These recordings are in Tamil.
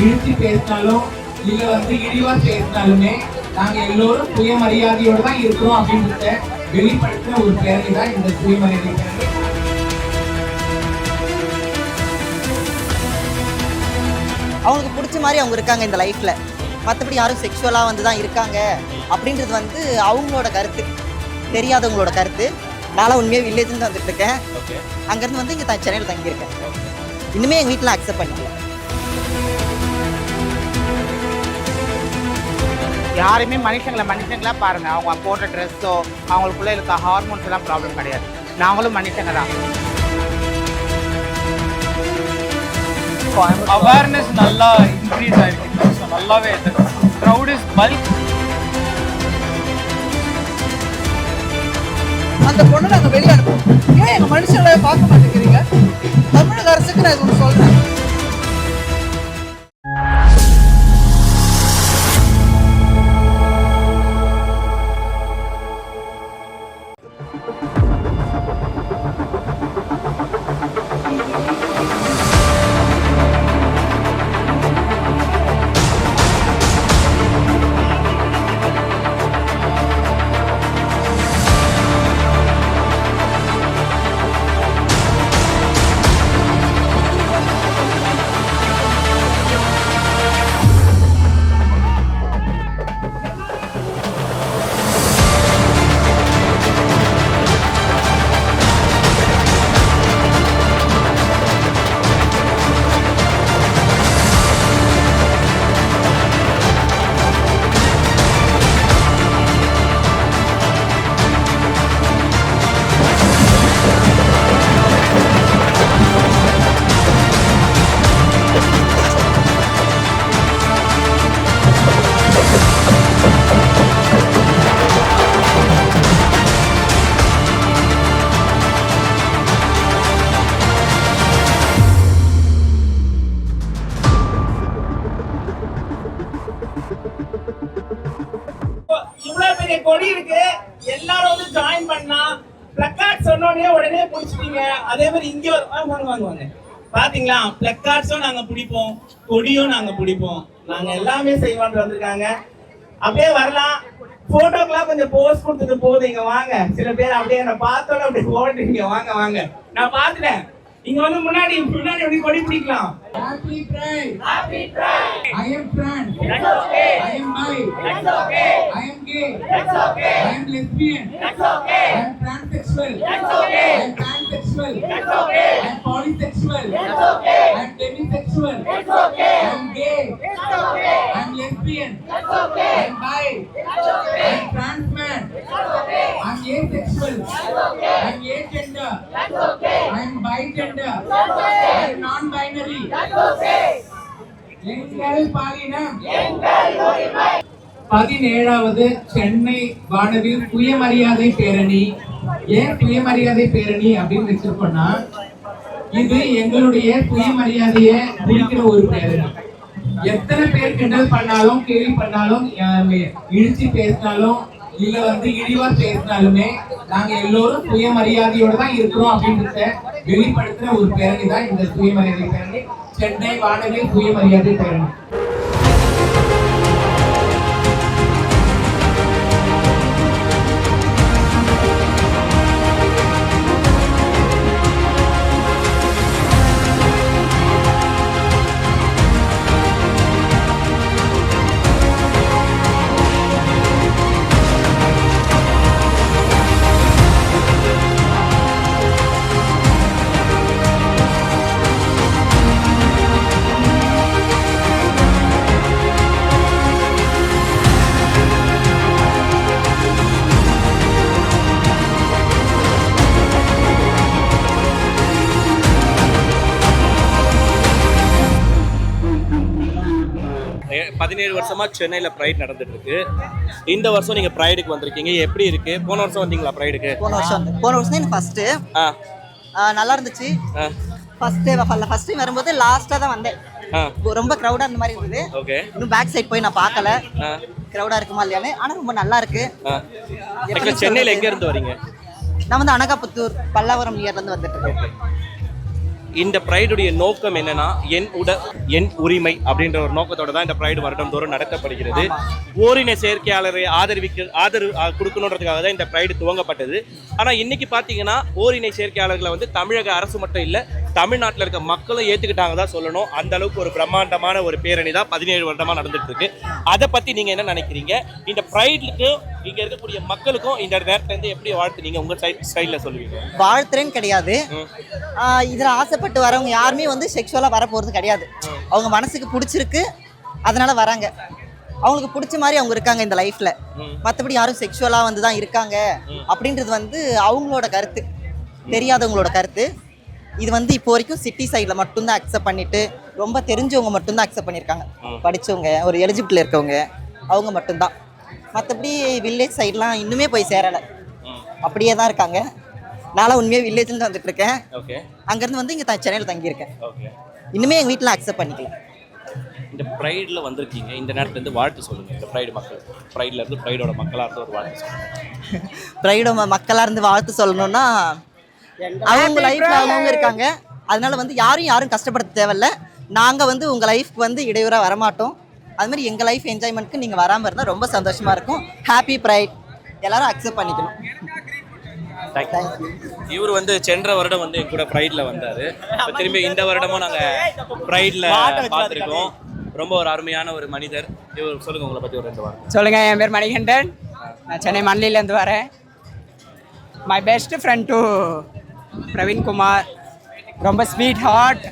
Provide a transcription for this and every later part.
இழுத்து பேசினாலும் இல்ல வந்து இழிவா பேசினாலுமே நாங்க எல்லோரும் சுயமரியாதையோட தான் இருக்கிறோம் அப்படின்றத வெளிப்படுத்தின ஒரு பேரணி தான் இந்த சுயமரியாதை பேரணி அவங்களுக்கு பிடிச்ச மாதிரி அவங்க இருக்காங்க இந்த லைஃப்பில் மற்றபடி யாரும் செக்ஷுவலாக வந்து தான் இருக்காங்க அப்படின்றது வந்து அவங்களோட கருத்து. தெரியாதவங்களோட கருத்து. நான் உண்மையாக வில்லேஜ்லேருந்து வந்துட்டு இருக்கேன். ஓகே அங்கேருந்து வந்து இங்கே த சென்னையில் தங்கியிருக்கேன். இன்னுமே எங்கள் வீட்டில் அக்செப்ட் பண்ணிக்கல யாருமே மனுஷங்களை மனுஷங்களா பாருங்க. அவங்க போடுற ட்ரெஸ்ஸோ அவங்களுக்குள்ள இருக்க ஹார்மோன்ஸ் எல்லாம் ப்ராப்ளம் கிடையாது. நாங்களும் மனுஷங்க தான். அவேர்னஸ் நல்லா இன்க்ரீஸ் ஆயிருக்கு ஸோ நல்லாவே க்ரௌட் இஸ் பல்க் அந்த பொண்ணை நாங்கள் வெளியே அனுப்புவோம். ஏன் எங்கள் மனுஷங்களை பார்க்க மாட்டேங்கிறீங்க? தமிழக அரசுக்கு நான் இது ஒன்று சொல்கிறேன் பாத்தீங்களா பிளக்கார்ட்ஸும் நாங்க பிடிப்போம் கொடியும் நாங்க பிடிப்போம் நாங்க எல்லாமே செய்வோம்னு வந்திருக்காங்க அப்படியே வரலாம் போட்டோக்கெல்லாம் கொஞ்சம் போஸ்ட் கொடுத்துட்டு போகுது இங்க வாங்க சில பேர் அப்படியே என்ன பார்த்தோட அப்படியே ஓடுறீங்க வாங்க வாங்க நான் பார்த்துட்டேன் இங்க வந்து முன்னாடி முன்னாடி அப்படி கொடி பிடிக்கலாம் Happy Pride! Happy Pride! I am trans. That's okay. I am bi. That's okay. I am gay. That's okay. I am lesbian. That's okay. I am transsexual. That's okay. I am pansexual. That's okay. I am polysexual. That's okay. I am demisexual. That's okay. I am gay. That's okay. I am lesbian. That's okay. I am bi. That's okay. I am trans man. That's okay. I am asexual. That's okay. I am agender. That's okay. I am bigender. That's okay. I am non-binary. That's okay. எங்கள் பாலினம் பதினேழாவது சென்னை வானவில் சுயமரியாதை பேரணி ஏன் சுயமரியாதை பேரணி அப்படின்னு வச்சிருக்கோம்னா இது எங்களுடைய சுயமரியாதையை குறிக்கிற ஒரு பேரணி. எத்தனை பேர் கிண்டல் பண்ணாலும் கேள்வி பண்ணாலும் அஹ், இழிச்சு பேசினாலும் இல்ல வந்து இழிவா பேசினாலுமே நாங்க எல்லோரும் சுயமரியாதையோட தான் இருக்கிறோம் அப்படின்றத வெளிப்படுத்துற ஒரு பேரணி தான் இந்த சுயமரியாதை பேரணி. சென்னை வானொலி சுயமரியாதை பேரணி. பதினேழு வருஷமா சென்னையில ப்ரைட் நடந்துட்டு இருக்கு இந்த வருஷம் நீங்க ப்ரைடுக்கு வந்திருக்கீங்க. எப்படி இருக்கு? போன வருஷம் வந்தீங்களா ப்ரைடுக்கு போன வருஷம் போன வருஷம் தான் ஆ. நல்லா இருந்துச்சு. ஃபர்ஸ்ட் ஃபர்ஸ்ட் டைம் வரும்போது லாஸ்ட்டாக தான் வந்தேன். ரொம்ப க்ரௌடாக இருந்த மாதிரி இருந்தது. ஓகே இன்னும் பேக் சைடு போய் நான் பார்க்கல. ஆ. க்ரௌடாக இருக்குமா இல்லையான்னு. ஆனால் ரொம்ப நல்லா இருக்கு. சென்னையில எங்க இருந்து வரீங்க? நான் வந்து அனகாபுத்தூர் பல்லாவரம் நியர்லேருந்து வந்துட்டு இருக்கேன். இந்த ப்ரைடுடைய நோக்கம் என்னன்னா என் உட என் உரிமை அப்படின்ற ஒரு நோக்கத்தோட தான் இந்த ப்ரைடு வருடம் தோறும் நடத்தப்படுகிறது. ஓரின சேர்க்கையாளரை ஆதரவிக்க ஆதரவு கொடுக்கணுன்றதுக்காக தான் இந்த ப்ரைடு துவங்கப்பட்டது. ஆனால் இன்னைக்கு பார்த்தீங்கன்னா ஓரினை சேர்க்கையாளர்களை வந்து தமிழக அரசு மட்டும் இல்லை தமிழ்நாட்டில் இருக்க மக்களும் ஏற்றுக்கிட்டாங்க தான் சொல்லணும். அந்த அளவுக்கு ஒரு பிரம்மாண்டமான ஒரு பேரணி தான் பதினேழு வருடமாக நடந்துட்டு இருக்கு அதை பற்றி நீங்கள் என்ன நினைக்கிறீங்க? இந்த ப்ரைடுக்கு இங்கே இருக்கக்கூடிய மக்களுக்கும் இந்த நேரத்துல இருந்து எப்படி வாழ்த்துனீங்க உங்கள் சைட் ஸ்டைலில் சொல்லுவீங்க? வாழ்த்துறேன்னு கிடையாது. இதுல கஷ்டப்பட்டு வரவங்க யாருமே வந்து செக்ஷுவலாக வர போகிறது கிடையாது. அவங்க மனசுக்கு பிடிச்சிருக்கு அதனால வராங்க. அவங்களுக்கு பிடிச்ச மாதிரி அவங்க இருக்காங்க இந்த லைஃப்ல மற்றபடி யாரும் செக்ஷுவலாக வந்து தான் இருக்காங்க அப்படின்றது வந்து அவங்களோட கருத்து. தெரியாதவங்களோட கருத்து. இது வந்து இப்போ வரைக்கும் சிட்டி சைடில் மட்டும்தான் அக்செப்ட் பண்ணிட்டு ரொம்ப தெரிஞ்சவங்க மட்டும்தான் அக்செப்ட் பண்ணியிருக்காங்க. படிச்சவங்க ஒரு எலிஜிபிள் இருக்கவங்க அவங்க மட்டும்தான். மற்றபடி வில்லேஜ் சைட்லாம் இன்னுமே போய் சேரலை. அப்படியே தான் இருக்காங்க. நானும் உண்மையாக வில்லேஜ்லேருந்து வந்துட்டு இருக்கேன் ஓகே அங்கேருந்து வந்து இங்கே த சென்னையில் தங்கியிருக்கேன். ஓகே இன்னுமே எங்கள் வீட்டில் அக்செப்ட் பண்ணிக்கல இந்த ப்ரைடில் வந்திருக்கீங்க. இந்த நேரத்துல இருந்து வாழ்த்து சொல்லுங்க. இந்த ப்ரைடு மக்கள் ப்ரைட்ல இருந்து ப்ரைடோட மக்களாக இருந்து ஒரு வாழ்த்து சொல்லுங்க. ப்ரைடோ மக்களாக இருந்து வாழ்த்து சொல்லணும்னா அவங்க லைஃப்பில் அவங்கவுங்க இருக்காங்க. அதனால வந்து யாரும் யாரும் கஷ்டப்படுத்த தேவையில்ல. நாங்கள் வந்து உங்கள் லைஃப்க்கு வந்து இடையூறாக வரமாட்டோம். அது மாதிரி எங்கள் லைஃப் என்ஜாய்மெண்ட்க்கு நீங்கள் வராமல் இருந்தால் ரொம்ப சந்தோஷமாக இருக்கும். ஹாப்பி ப்ரைட் எல்லாரும் அக்செப்ட் பண்ணிக்கணும். இவர் வந்து சென்ற வருடம் வந்து என் கூட ப்ரைடில் வந்தார். இப்போ திரும்பி இந்த வருடமும் நாங்கள் ப்ரைடில் பார்த்துருக்கோம். ரொம்ப ஒரு அருமையான ஒரு மனிதர். இவர் சொல்லுங்க உங்களை பற்றி ஒரு ரெண்டு வாரம் சொல்லுங்க என் பேர் மணிகண்டன். நான் சென்னை மண்ணிலேருந்து வரேன். My best friend to Praveen Kumar ரொம்ப ஸ்வீட் ஹார்ட்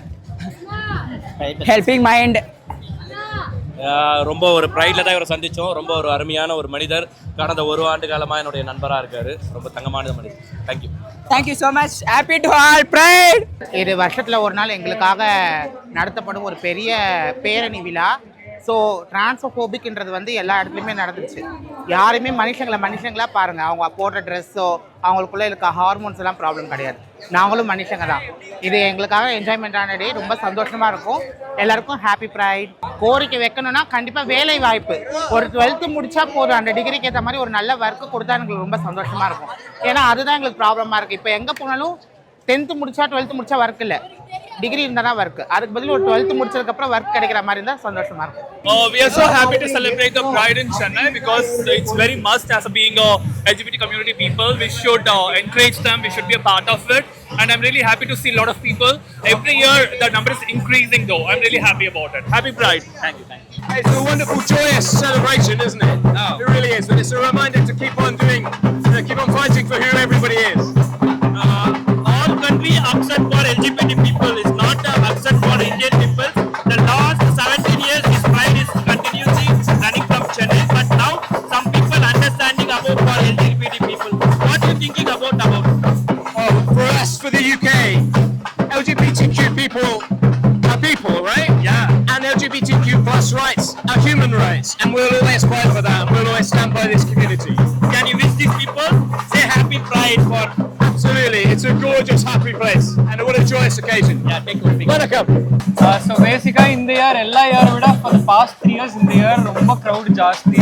ஹெல்பிங் மைண்ட் ரொம்ப ஒரு ப்ரைடில் தான் இவரை சந்தித்தோம் ரொம்ப ஒரு அருமையான ஒரு மனிதர். கடந்த ஒரு ஆண்டு காலமாக என்னுடைய நண்பராக இருக்கார். ரொம்ப தங்கமான மனிதர். Thank you thank you so much happy to all pride இது வருஷத்தில் ஒரு நாள் எங்களுக்காக நடத்தப்படும் ஒரு பெரிய பேரணி விழா. ஸோ டிரான்ஸ்ஃபோபிக்ன்றது வந்து எல்லா இடத்துலையுமே நடந்துச்சு. யாருமே மனுஷங்களை மனுஷங்களாக பாருங்கள் அவங்க போடுற ட்ரெஸ்ஸோ அவங்களுக்குள்ளே இருக்க ஹார்மோன்ஸ் எல்லாம் ப்ராப்ளம் கிடையாது. நாங்களும் மனுஷங்க தான். இது எங்களுக்காக என்ஜாய்மெண்ட்டான டே ரொம்ப சந்தோஷமாக இருக்கும். எல்லாருக்கும் ஹாப்பி ப்ரைட் கோரிக்கை வைக்கணும்னா கண்டிப்பாக வேலை வாய்ப்பு. ஒரு டுவெல்த்து முடிச்சா போதும். அந்த டிகிரிக்கு ஏற்ற மாதிரி ஒரு நல்ல ஒர்க்கு கொடுத்தா எங்களுக்கு ரொம்ப சந்தோஷமா இருக்கும். ஏன்னா அதுதான் எங்களுக்கு ப்ராப்ளமாக இருக்குது இப்போ எங்கே போனாலும் டென்த்து முடிச்சா டுவெல்த்து முடிச்சா ஒர்க் இல்லை. டிகிரி இருந்தால் தான் ஒர்க் அதுக்கு பதில் ஒரு டுவெல்த்து முடிச்சதுக்கப்புறம் ஒர்க் கிடைக்கிற மாதிரி இருந்தால் சந்தோஷமா இருக்கும் Uh, we are so happy to celebrate the Pride in Chennai because it's very must as a being a LGBT community people. We should uh, encourage them. We should be a part of it. And I'm really happy to see a lot of people. Every year the number is increasing though. I'm really happy about it. Happy Pride. Thank you. Thank you. It's a wonderful, joyous celebration, isn't it? It really is. And it's a reminder to keep on doing, you know, keep on fighting for who everybody is. uh, all country accept for LGBT people rights are human rights. And we'll always fight for that. And we'll always stand by this community. Can you wish these people say happy pride for? Absolutely. It's a gorgeous, happy place. And what a joyous occasion. Yeah, take one picture. Welcome. So பேசிக்காக இந்த இயர் எல்லா இயரை விட for the past three years இந்த இயர் ரொம்ப க்ரௌட் ஜாஸ்தி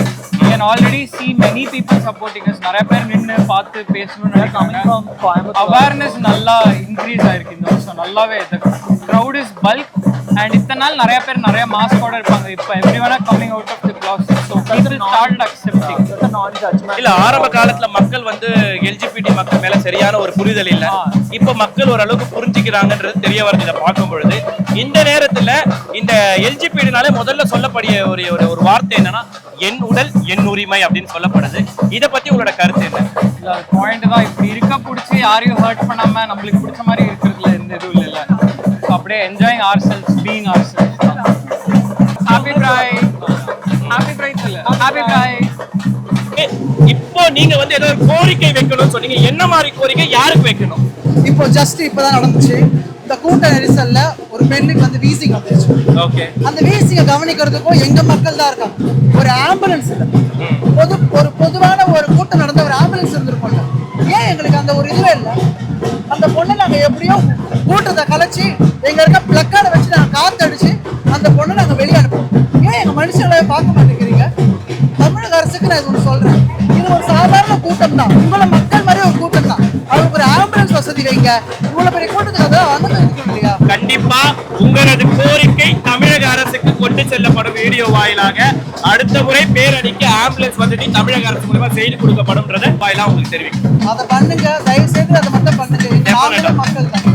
Can already see many people supporting us. நிறைய பேர் நின்று பார்த்து பேசணும்னு நினைக்கிறாங்க அவேர்னஸ் நல்லா இன்க்ரீஸ் ஆயிருக்கு இந்த வருஷம். நல்லாவே க்ரௌட் இஸ் பல்க் அண்ட் இத்தனை நாள் நிறைய பேர் நிறைய மாஸ்கோட இருப்பாங்க. இப்போ everyone coming out of the class so people start accepting இல்ல ஆரம்ப காலத்துல மக்கள் வந்து எல்ஜிபிடி மக்கள் மேல சரியான ஒரு புரிதல் இல்ல. இப்ப மக்கள் ஓரளவுக்கு புரிஞ்சுக்கிறாங்கன்றது தெரிய வருது. இதை பார்க்கும் பொழுது இந்த நேரத்துல இந்த எல்ஜிபிடினாலே முதல்ல சொல்லக்கூடிய ஒரு ஒரு ஒரு வார்த்தை என்னன்னா என் உடல் என் உரிமை அப்படின்னு சொல்லப்படுது. இதை பத்தி உங்களோட கருத்து என்ன? பாயிண்ட் தான். இப்படி இருக்க பிடிச்சி யாரையும் ஹர்ட் பண்ணாம நம்மளுக்கு பிடிச்ச மாதிரி இருக்கிறதுல எந்த இதுவும் இல்லைல்ல அப்படியே enjoying ourselves being ourselves happy pride happy pride இல்ல ஹாப்பி பிரைட் ஏ, இப்போ நீங்க வந்து ஏதோ ஒரு கோரிக்கை வைக்கணும்னு சொன்னீங்க. என்ன மாதிரி கோரிக்கை? யாருக்கு வைக்கணும்? இப்போ ஜஸ்ட் இப்பதான் நடந்துச்சு. இந்த கூட்ட நெரிசல்ல ஒரு பெண்ணுக்கு வந்து வீசிங் வந்துருச்சு. ஓகே. அந்த வீசிங்க கவனிக்கிறதுக்கும் எங்க மக்கள் தான் இருக்காங்க. ஒரு ஆம்புலன்ஸ் இல்ல. பொது ஒரு பொதுவான ஒரு கூட்டம் நடந்த ஒரு ஆம்புலன்ஸ் இருந்திருக்கும்ல. ஏன் எங்களுக்கு அந்த ஒரு இதுவே இல்லை? அந்த பொண்ணை நாங்க எப்படியோ கூட்டத்தை கலைச்சு எங்க இருக்க வசதி வைங்க. இவ்வளவு பெரிய கூட்டத்துக்கு அதான் இருக்கணும் இல்லையா கண்டிப்பா உங்களது கோரிக்கை தமிழக அரசுக்கு கொண்டு செல்லப்படும் வீடியோ வாயிலாக அடுத்த முறை பேரணிக்கு ஆம்புலன்ஸ் வந்துட்டு தமிழக அரசு மூலமா செய்து கொடுக்கப்படும்ன்றத வாயிலா உங்களுக்கு தெரிவிக்கும் அதை பண்ணுங்க தயவு செய்து அதை மட்டும் பண்ணுங்க. மக்கள்